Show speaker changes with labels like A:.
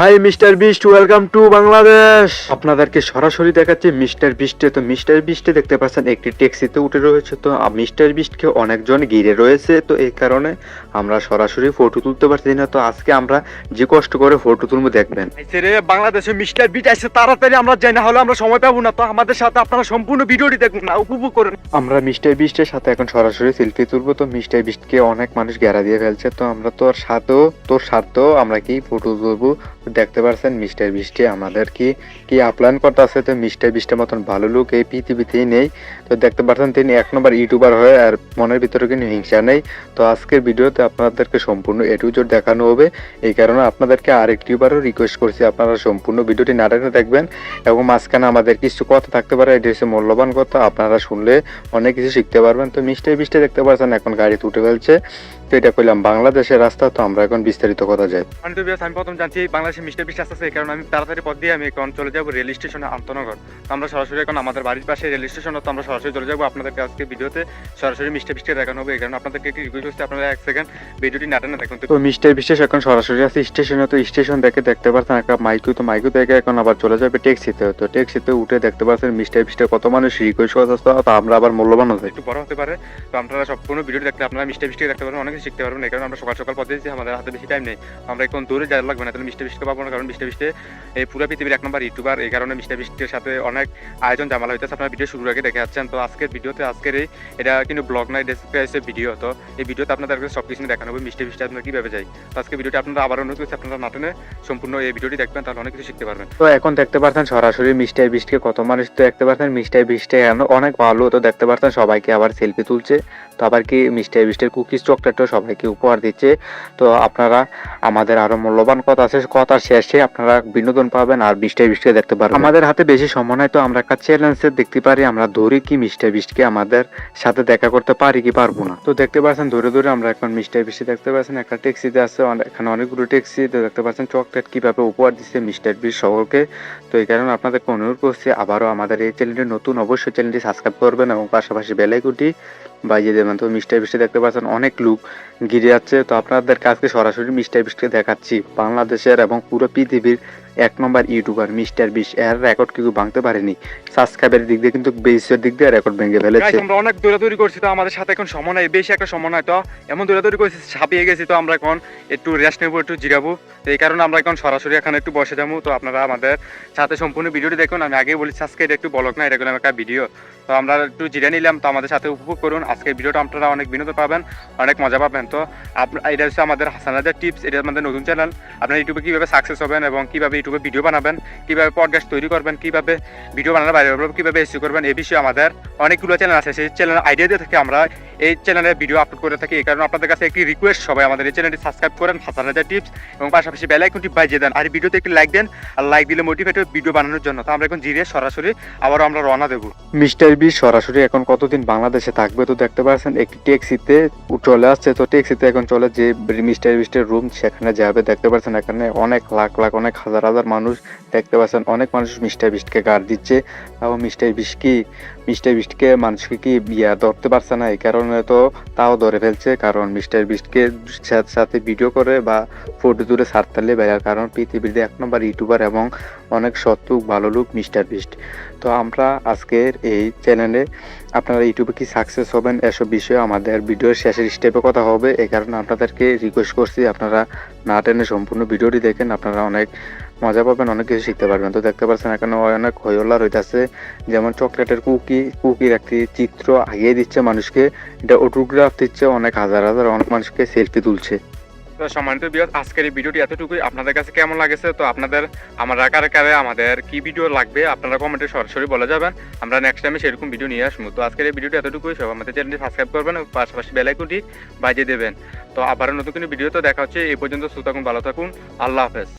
A: ভাই mister Beast welcome to Bangladesh. আপনাদেরকে সরাসরি দেখাচ্ছে মিস্টার বিস্টে। তো মিস্টার বিস্টে দেখতে পাচ্ছেন একটি ট্যাক্সিতে উঠে রয়েছে। তো মিস্টার বিস্টকে অনেকজন ঘিরে রয়েছে। তো এই কারণে আমরা সরাসরি ফটো তুলতে পারছি না। তো আজকে আমরা যে কষ্ট করে ফটো তুলবো দেখবেন।
B: রে বাংলাদেশে মিস্টার বিট আসছে তাড়াতাড়ি আমরা যাই না হলে আমরা সময় পাবো না। তো আমাদের সাথে আপনারা সম্পূর্ণ ভিডিওটি দেখুন না উপভোগ করুন।
A: আমরা মিস্টার বিস্টের সাথে এখন সরাসরি সেলফি তুলবো। তো মিস্টার বিস্টকে অনেক মানুষ ঘেরা দিয়ে ফেলছে। তো আমরা তোর সাথেও তোর সাথেও আমরা কি ফটো তুলবো দেখতে পারছেন মিস্টার বৃষ্টি আমাদের কি কি আপলাইন করতে আছে, তো মিস্টার বৃষ্টির মতন ভালো লোক এই পৃথিবীতেই নেই। তো দেখতে পারছেন, তিনি এক নম্বর ইউটিউবার হয়ে আর মনের ভিতরে কিন্তু হিংসা নেই। তো আজকের ভিডিওতে আপনাদেরকে সম্পূর্ণ এ টু জেড দেখানো হবে। এই কারণে আপনাদেরকে আরেকটিবারও রিকোয়েস্ট করছি, আপনারা সম্পূর্ণ ভিডিওটি না টেনে দেখবেন এবং মাঝখানে আমাদের কিছু কথা থাকতে পারে, এটা হচ্ছে মূল্যবান কথা, আপনারা শুনলে অনেক কিছু শিখতে পারবেন। তো মিস্টার বৃষ্টি দেখতে পাচ্ছেন এখন গাড়িতে উঠে ফেলছে। তো এটা কইলাম বাংলাদেশের রাস্তা তো আমরা এখন বিস্তারিত কথা যাই।
B: আমি আমি প্রথম জানছি বাংলাদেশে মিস্টার বিট আসছে এই কারণে আমি তাড়াতাড়ি পথ দিয়ে আমি এখন চলে যাব রেল স্টেশনে আন্তনগর আমরা সরাসরি এখন আমাদের বাড়ির পাশে রেল স্টেশন তো আমরা সরাসরি চলে যাব আপনাদেরকে আজকে ভিডিওতে। সরাসরি মিস্টার বিস্টে দেখানো হবে এই কারণে আপনাদেরকে একটি রিকোয়েস্ট করছি আপনারা এক সেকেন্ড ভিডিওটি না টেনে দেখুন। তো
A: তো মিস্টার বিশেষ এখন সরাসরি আছে স্টেশনে তো স্টেশন দেখে দেখতে পাচ্ছেন একটা মাইকু তো মাইকু থেকে এখন আবার চলে যাবে ট্যাক্সিতে। তো ট্যাক্সিতে উঠে দেখতে পাচ্ছেন মিস্টার বিস্টে কত মানুষ রিকোয়েস্ট করতে তো আমরা আবার মূল্যবান হতে
B: একটু বড় হতে পারে। তো আপনারা সম্পূর্ণ ভিডিও দেখতে আপনারা মিস্টার বিস্টে দেখতে পারেন অনেক কিছু শিখতে পারবেন এই কারণে আমরা সকাল সকাল পথে আমাদের হাতে বেশি টাইম নেই। আমরা এখন দূরে যাওয়া লাগবে না, তাহলে মিষ্টি বিস্টে পাবো না কারণ মিস্টার বিস্টে এই পুরো পৃথিবীর এক নম্বর ইউটিউবার এই কারণে মিস্টার বিস্টের সাথে অনেক আয়োজন জামালা হইতেছে। আপনারা ভিডিও শুরুর আগে দেখে যাচ্ছেন তো আজকের ভিডিওতে আজকের এই এটা কিন্তু ব্লগ নাই ডেসক্রিপশনে ভিডিও তো এই ভিডিওতে আপনাদেরকে সব কিছু দেখানো হবে মিস্টার বিস্টে আপনারা কীভাবে যাই। তো আজকে ভিডিওটি আপনারা আবার অনুরোধ করছি, আপনারা নাটনে সম্পূর্ণ এই ভিডিওটি দেখবেন, তাহলে অনেক কিছু শিখতে পারবেন।
A: তো এখন দেখতে পাচ্ছেন সরাসরি মিস্টার বিস্টকে কত মানুষ তো দেখতে পাচ্ছেন মিস্টার বিস্টে এখন অনেক ভালো। তো দেখতে পাচ্ছেন সবাইকে আবার সেলফি তুলছে। তো আবার কি মিস্টার বিস্টের কুকিজ চকলেটও সবাইকে উপহার দিচ্ছে। তো আপনারা আমাদের আরও মূল্যবান কথা আছে, কথা শেষে আপনারা বিনোদন পাবেন আর মিস্টার বিস্টকে দেখতে পারবেন। আমাদের হাতে বেশি সময় নাই, তো আমরা একটা চ্যালেঞ্জে দেখতে পারি, আমরা ধরি কি মিস্টার বিস্টকে আমাদের সাথে দেখা করতে পারি কি পারব না। তো দেখতে পাচ্ছেন, ধরে ধরে আমরা এখন মিস্টার বিস্ট দেখতে পাচ্ছেন, একটা ট্যাক্সিতে আছে এখানে অনেকগুলো ট্যাক্সি তো দেখতে পাচ্ছেন চকলেট কীভাবে উপহার দিচ্ছে মিস্টার বিস্ট সকলকে। তো এই কারণে আপনাদেরকে অনুরোধ করছি, আবারও আমাদের এই চ্যানেলটি নতুন, অবশ্যই চ্যানেলটি সাবস্ক্রাইব করবেন এবং পাশাপাশি বেলাইকুটি বাজিয়ে দেবেন। তো মিস্টার বিস্টে দেখতে পাচ্ছেন অনেক লোক ঘিরে যাচ্ছে তো আপনাদের কাছকে সরাসরি মিস্টার বিস্টকে দেখাচ্ছি। বাংলাদেশের এবং পুরো পৃথিবীর এক নম্বর ইউটিউবার মিস্টার বিশ। এর রেকর্ড কেউ ভাঙতে পারেনি। সাবস্ক্রাইবের দিক দিয়ে কিন্তু বেসের দিক দিয়ে রেকর্ড ভেঙে ফেলেছে।
B: আমরা অনেক দৌড়াদৌড়ি করছি তো আমাদের সাথে এখন নাই। বেশি একটা নাই তো এমন দৌড়াদৌড়ি করছি ছাপিয়ে গেছি তো আমরা এখন একটু রেস্ট নেব একটু জিরাবো তো এই কারণে আমরা এখন সরাসরি এখানে একটু বসে যাব। তো আপনারা আমাদের সাথে সম্পূর্ণ ভিডিওটি দেখুন। আমি আগেই বলেছি, আজকে এটা একটু বলক না, এটা করলাম একটা ভিডিও। তো আমরা একটু জিরে নিলাম, তো আমাদের সাথে উপভোগ করুন। আজকের ভিডিওটা আপনারা অনেক বিনোদন পাবেন, অনেক মজা পাবেন। তো আপনার এটা হচ্ছে আমাদের হাসানাদের টিপস এটা আমাদের নতুন চ্যানেল আপনারা ইউটিউবে কীভাবে সাকসেস হবেন এবং কীভাবে ইউটিউবে ভিডিও বানাবেন, কীভাবে পডকাস্ট তৈরি করবেন, কীভাবে ভিডিও বানানো বাইরে কীভাবে এসি করবেন এই বিষয়ে আমাদের অনেকগুলো চ্যানেল আছে। সেই চ্যানেলের আইডিয়া দিয়ে থেকে আমরা এই চ্যানেলে ভিডিও আপলোড করে থাকি। এই কারণে আপনাদের কাছে একটি রিকোয়েস্ট সবাই আমাদের এই চ্যানেলটি সাবস্ক্রাইব করেন হাসান হাজার টিপস এবং পাশাপাশি বেল আইকনটি বাজিয়ে দেন। আর ভিডিওতে একটি লাইক দেন, আর লাইক দিলে মোটিভেট ভিডিও বানানোর জন্য। তো আমরা এখন জিরে সরাসরি আবারও আমরা রওনা দেবো।
A: মিস্টার বি সরাসরি এখন কতদিন বাংলাদেশে থাকবে তো দেখতে পাচ্ছেন, একটি ট্যাক্সিতে চলে আসছে। তো ট্যাক্সিতে এখন চলে যে মিস্টার বিস্টের রুম সেখানে যাবে। দেখতে পাচ্ছেন এখানে অনেক লাখ লাখ, অনেক হাজার হাজার মানুষ। দেখতে পাচ্ছেন অনেক মানুষ মিস্টার বিস্টকে গার্ড দিচ্ছে। এবং মিস্টার বিস্ট কি মিস্টার বিস্টকে মানুষকে কি ইয়া ধরতে পারছে না? এই কারণে তো তাও ধরে ফেলছে। কারণ মিস্টার বিস্টকে সাথে ভিডিও করে বা ফটো তুলে সারতালে বেড়ার কারণ পৃথিবীতে এক নম্বর ইউটিউবার এবং অনেক সত্যুক ভালো লোক মিস্টার বিস্ট। তো আমরা আজকের এই চ্যানেলে আপনারা ইউটিউবে কি সাকসেস হবেন এসব বিষয়ে আমাদের ভিডিওর শেষের স্টেপে কথা হবে। এই কারণে আপনাদেরকে রিকোয়েস্ট করছি, আপনারা না টেনে সম্পূর্ণ ভিডিওটি দেখেন, আপনারা অনেক মজা পাবেন, অনেক কিছু শিখতে পারবেন। তো দেখতে পাচ্ছেন এখানে অনেক হইহল্লা রইতেছে। যেমন চকলেটের কুকি কুকির একটি চিত্র আগিয়ে দিচ্ছে মানুষকে। এটা অটোগ্রাফ দিচ্ছে, অনেক হাজার হাজার অনেক মানুষকে সেলফি তুলছে।
B: তো সম্মানিত বিয়াস আজকের এই ভিডিওটি এতটুকুই। আপনাদের কাছে কেমন লাগেছে? তো আপনাদের আমার কারে কারে আমাদের কি ভিডিও লাগবে, আপনারা কমেন্টে সরাসরি বলে যাবেন। আমরা নেক্সট টাইমে সেরকম ভিডিও নিয়ে আসব। তো আজকের এই ভিডিওটি এতটুকুই। সব আমাদের চ্যানেলটি সাবস্ক্রাইব করবেন পাশাপাশি বেলাইকুটি বাজিয়ে দেবেন। তো আবার নতুন কোনো ভিডিও তো দেখা হচ্ছে। এই পর্যন্ত সুতরাং ভালো থাকুন। আল্লাহ হাফেজ।